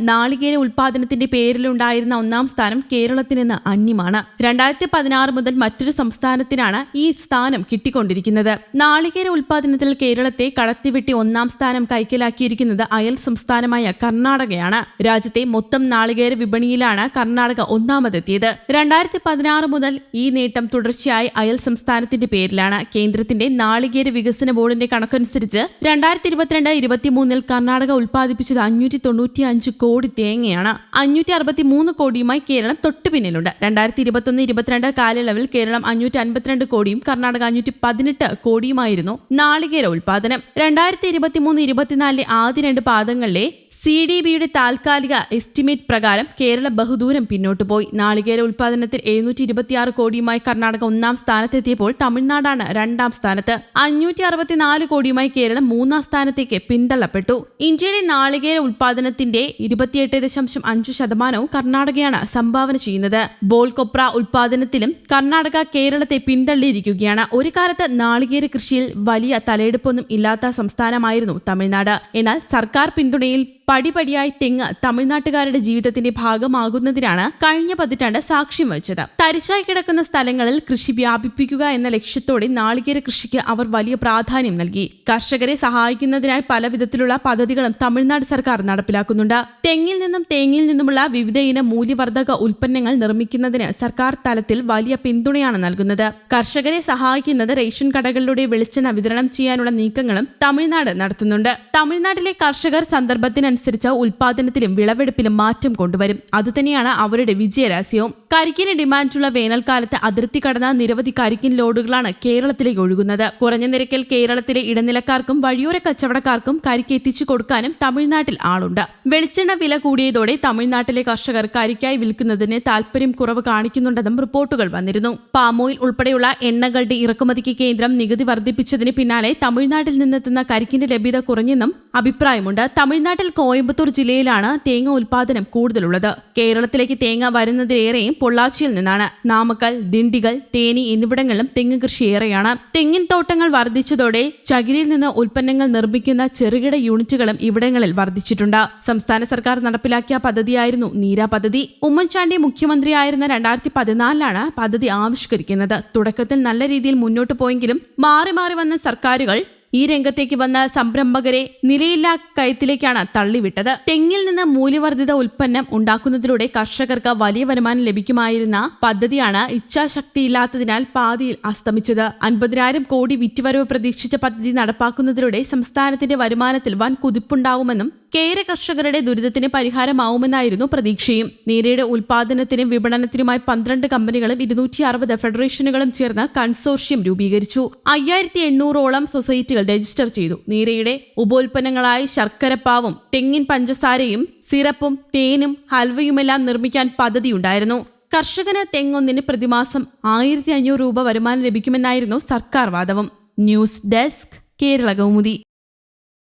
നാളികേര ഉൽപാദനത്തിന്റെ പേരിലുണ്ടായിരുന്ന ഒന്നാം സ്ഥാനം കേരളത്തിന് നിന്ന് അന്യമാണ്. രണ്ടായിരത്തി പതിനാറ് മുതൽ മറ്റൊരു സംസ്ഥാനത്തിനാണ് ഈ സ്ഥാനം കിട്ടിക്കൊണ്ടിരിക്കുന്നത്. നാളികേര ഉൽപാദനത്തിൽ കേരളത്തെ കടത്തിവെട്ടി ഒന്നാം സ്ഥാനം കൈക്കലാക്കിയിരിക്കുന്നത് അയൽ സംസ്ഥാനമായ കർണാടകയാണ്. രാജ്യത്തെ മൊത്തം നാളികേര വിപണിയിലാണ് കർണാടക ഒന്നാമതെത്തിയത്. രണ്ടായിരത്തി പതിനാറ് മുതൽ ഈ നേട്ടം തുടർച്ചയായി അയൽ സംസ്ഥാനത്തിന്റെ പേരിലാണ്. കേന്ദ്രത്തിന്റെ നാളികേര വികസന ബോർഡിന്റെ കണക്കനുസരിച്ച് രണ്ടായിരത്തി ഇരുപത്തിരണ്ട് ഇരുപത്തിമൂന്നിൽ കർണാടക ഉൽപ്പാദിപ്പിച്ചത് അഞ്ഞൂറ്റി തൊണ്ണൂറ്റി അഞ്ച് കോടി തേങ്ങയാണ് അഞ്ഞൂറ്റി അറുപത്തി മൂന്ന് കോടിയുമായി കേരളം തൊട്ടുപിന്നിലുണ്ട് രണ്ടായിരത്തി ഇരുപത്തൊന്ന് ഇരുപത്തിരണ്ട് കാലയളവിൽ കേരളം അഞ്ഞൂറ്റി അൻപത്തിരണ്ട് കോടിയും കർണാടക അഞ്ഞൂറ്റി പതിനെട്ട് കോടിയുമായിരുന്നു നാളികേര ഉൽപാദനം. രണ്ടായിരത്തി ഇരുപത്തിമൂന്ന് ഇരുപത്തിനാലിലെ ആദ്യ രണ്ട് പാദങ്ങളിലെ സി ഡി ബിയുടെ താൽക്കാലിക എസ്റ്റിമേറ്റ് പ്രകാരം കേരള ബഹുദൂരം പിന്നോട്ട് പോയി. നാളികേര ഉൽപാദനത്തിൽ എഴുന്നൂറ്റി ഇരുപത്തിയാറ് കോടിയുമായി കർണാടക ഒന്നാം സ്ഥാനത്തെത്തിയപ്പോൾ തമിഴ്നാടാണ് രണ്ടാം സ്ഥാനത്ത്. അഞ്ഞൂറ്റി അറുപത്തിനാല് കോടിയുമായി കേരളം മൂന്നാം സ്ഥാനത്തേക്ക് പിന്തള്ളപ്പെട്ടു. ഇന്ത്യയുടെ നാളികേര ഉൽപാദനത്തിന്റെ ഇരുപത്തിയെട്ട് ദശാംശം അഞ്ച് ശതമാനവും കർണാടകയാണ് സംഭാവന ചെയ്യുന്നത്. ബോൾ കൊപ്ര ഉൽപാദനത്തിലും കർണാടക കേരളത്തെ പിന്തള്ളിയിരിക്കുകയാണ്. ഒരു കാലത്ത് നാളികേര കൃഷിയിൽ വലിയ തലയെടുപ്പൊന്നും ഇല്ലാത്ത സംസ്ഥാനമായിരുന്നു തമിഴ്നാട്. എന്നാൽ സർക്കാർ പിന്തുണയിൽ പടിപടിയായി തെങ്ങ് തമിഴ്നാട്ടുകാരുടെ ജീവിതത്തിന്റെ ഭാഗമാകുന്നതിനാണ് കഴിഞ്ഞ പതിറ്റാണ്ട് സാക്ഷ്യം വഹിച്ചത്. തരിശായി കിടക്കുന്ന സ്ഥലങ്ങളിൽ കൃഷി വ്യാപിപ്പിക്കുക എന്ന ലക്ഷ്യത്തോടെ നാളികേര കൃഷിക്ക് അവർ വലിയ പ്രാധാന്യം നൽകി. കർഷകരെ സഹായിക്കുന്നതിനായി പലവിധത്തിലുള്ള പദ്ധതികളും തമിഴ്നാട് സർക്കാർ നടപ്പിലാക്കുന്നുണ്ട്. തെങ്ങിൽ നിന്നും തേങ്ങയിൽ നിന്നുമുള്ള വിവിധ ഇന മൂല്യവർദ്ധക ഉൽപ്പന്നങ്ങൾ നിർമ്മിക്കുന്നതിന് സർക്കാർ തലത്തിൽ വലിയ പിന്തുണയാണ് നൽകുന്നത്. കർഷകരെ സഹായിക്കുന്നത് റേഷൻ കടകളിലൂടെ വെളിച്ചെണ്ണ വിതരണം ചെയ്യാനുള്ള നീക്കങ്ങളും തമിഴ്നാട് നടത്തുന്നുണ്ട്. തമിഴ്നാട്ടിലെ കർഷകർ സന്ദർഭത്തിനനുസരിച്ച് ഉൽപാദനത്തിലും വിളവെടുപ്പിലും മാറ്റം കൊണ്ടുവരും. അതുതന്നെയാണ് അവരുടെ വിജയരഹസ്യവും. കരിക്കിന് ഡിമാൻഡുള്ള വേനൽക്കാലത്ത് അതിർത്തി കടന്ന നിരവധി കരിക്കിൻ ലോഡുകളാണ് കേരളത്തിലേക്ക് ഒഴുകുന്നത്. കുറഞ്ഞ നിരക്കിൽ കേരളത്തിലെ ഇടനിലക്കാർക്കും വഴിയോര കച്ചവടക്കാർക്കും കരിക്ക് എത്തിച്ചു കൊടുക്കാനും തമിഴ്നാട്ടിൽ ആളുണ്ട്. വെളിച്ചെണ്ണ വില കൂടിയതോടെ തമിഴ്നാട്ടിലെ കർഷകർ കരിക്കായി വിൽക്കുന്നതിന് താൽപര്യം കുറവ് കാണിക്കുന്നുണ്ടെന്നും റിപ്പോർട്ടുകൾ വന്നിരുന്നു. പാമോയിൽ ഉൾപ്പെടെയുള്ള എണ്ണകളുടെ ഇറക്കുമതിക്ക് കേന്ദ്രം നികുതി വർദ്ധിപ്പിച്ചതിന് പിന്നാലെ തമിഴ്നാട്ടിൽ നിന്നെത്തുന്ന കരിക്കിന്റെ ലഭ്യത കുറഞ്ഞെന്നും അഭിപ്രായമുണ്ട്. തമിഴ്നാട്ടിൽ കോയമ്പത്തൂർ ജില്ലയിലാണ് തേങ്ങ ഉൽപാദനം കൂടുതലുള്ളത്. കേരളത്തിലേക്ക് തേങ്ങ വരുന്നതിലേറെയും പൊള്ളാച്ചിയിൽ നിന്നാണ്. നാമക്കൽ ദിണ്ടികൾ തേനി എന്നിവിടങ്ങളിലും തെങ്ങ് കൃഷി ഏറെയാണ്. തെങ്ങിൻ തോട്ടങ്ങൾ വർദ്ധിച്ചതോടെ ചകിരിയിൽ നിന്ന് ഉൽപ്പന്നങ്ങൾ നിർമ്മിക്കുന്ന ചെറുകിട യൂണിറ്റുകളും ഇവിടങ്ങളിൽ വർദ്ധിച്ചിട്ടുണ്ട്. സംസ്ഥാന സർക്കാർ നടപ്പിലാക്കിയ പദ്ധതിയായിരുന്നു നീര പദ്ധതി. ഉമ്മൻചാണ്ടി മുഖ്യമന്ത്രിയായിരുന്ന രണ്ടായിരത്തി പതിനാലിലാണ് പദ്ധതി ആവിഷ്കരിക്കുന്നത്. തുടക്കത്തിൽ നല്ല രീതിയിൽ മുന്നോട്ട് പോയെങ്കിലും മാറി മാറി വന്ന സർക്കാരുകൾ ഈ രംഗത്തേക്ക് വന്ന സംരംഭകരെ നിലയില്ലാ കയത്തിലേക്കാണ് തള്ളിവിട്ടത്. തെങ്ങിൽ നിന്ന് മൂല്യവർദ്ധിത ഉൽപ്പന്നം ഉണ്ടാക്കുന്നതിലൂടെ കർഷകർക്ക് വലിയ വരുമാനം ലഭിക്കുമായിരുന്ന പദ്ധതിയാണ് ഇച്ഛാശക്തി ഇല്ലാത്തതിനാൽ പാതിയിൽ അസ്തമിച്ചത്. അൻപതിനായിരം കോടി വിറ്റുവരവ് പ്രതീക്ഷിച്ച പദ്ധതി നടപ്പാക്കുന്നതിലൂടെ സംസ്ഥാനത്തിന്റെ വരുമാനത്തിൽ വൻ കുതിപ്പുണ്ടാവുമെന്നും കേര കർഷകരുടെ ദുരിതത്തിന് പരിഹാരമാവുമെന്നായിരുന്നു പ്രതീക്ഷയും. നീരയുടെ ഉൽപാദനത്തിനും വിപണനത്തിനുമായി പന്ത്രണ്ട് കമ്പനികളും ഇരുന്നൂറ്റി അറുപത് ഫെഡറേഷനുകളും ചേർന്ന് കൺസോർഷ്യം രൂപീകരിച്ചു. അയ്യായിരത്തി എണ്ണൂറോളം സൊസൈറ്റികൾ രജിസ്റ്റർ ചെയ്തു. നീരയുടെ ഉപോൽപ്പന്നങ്ങളായി ശർക്കരപ്പാവും തെങ്ങിൻ പഞ്ചസാരയും സിറപ്പും തേനും ഹൽവയുമെല്ലാം നിർമ്മിക്കാൻ പദ്ധതിയുണ്ടായിരുന്നു. കർഷകന് തെങ്ങൊന്നിന് പ്രതിമാസം ആയിരത്തി അഞ്ഞൂറ് രൂപ വരുമാനം ലഭിക്കുമെന്നായിരുന്നു സർക്കാർ വാദവും. News desk Kerala Kaumudi.